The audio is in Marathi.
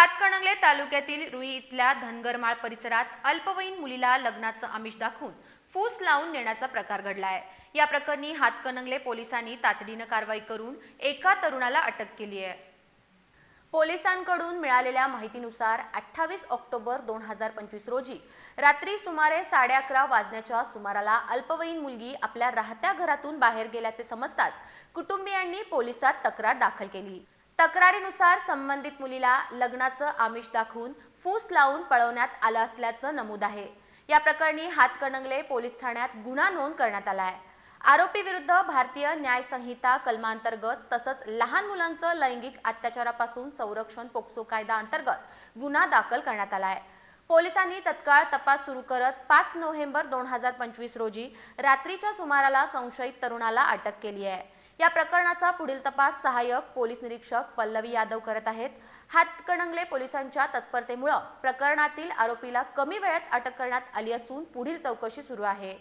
हातकणंगले तालुक्यातील रुई इथल्या धनगरमाळ परिसरात अल्पवयीन मुलीला लग्नाचं आमिष दाखवून फूस लावून नेण्याचा प्रकार घडला आहे या प्रकरणी हातकणंगले पोलिसांनी तातडीनं कारवाई करून एका तरुणाला अटक केली आहे. पोलिसांकडून मिळालेल्या माहितीनुसार अठ्ठावीस ऑक्टोबर दोन हजार पंचवीस रोजी रात्री सुमारे साडे अकरा वाजण्याच्या सुमाराला अल्पवयीन मुलगी आपल्या राहत्या घरातून बाहेर गेल्याचे समजताच कुटुंबियांनी पोलिसात तक्रार दाखल केली. तक्रारीनुसार संबंधित मुलीला लग्नाचं आमिष दाखवून फूस लावून पळवण्यात आलं असल्याचं नमूद आहे. या प्रकरणी हातकणंगले पोलीस ठाण्यात गुन्हा नोंद करण्यात आला आहे. आरोपी विरुद्ध भारतीय न्याय संहिता कलमांतर्गत तसंच लहान मुलांचं लैंगिक अत्याचारापासून संरक्षण पोक्सो कायदा अंतर्गत गुन्हा दाखल करण्यात आला आहे. पोलिसांनी तत्काळ तपास सुरू करत पाच नोव्हेंबर दोन हजार पंचवीस रोजी रात्रीच्या सुमाराला संशयित तरुणाला अटक केली आहे. या प्रकरणाचा पुढील तपास सहाय्यक पोलीस निरीक्षक पल्लवी यादव करत आहेत. हातकणंगले पोलिसांच्या तत्परतेमुळं प्रकरणातील आरोपीला कमी वेळात अटक करण्यात आली असून पुढील चौकशी सुरू आहे.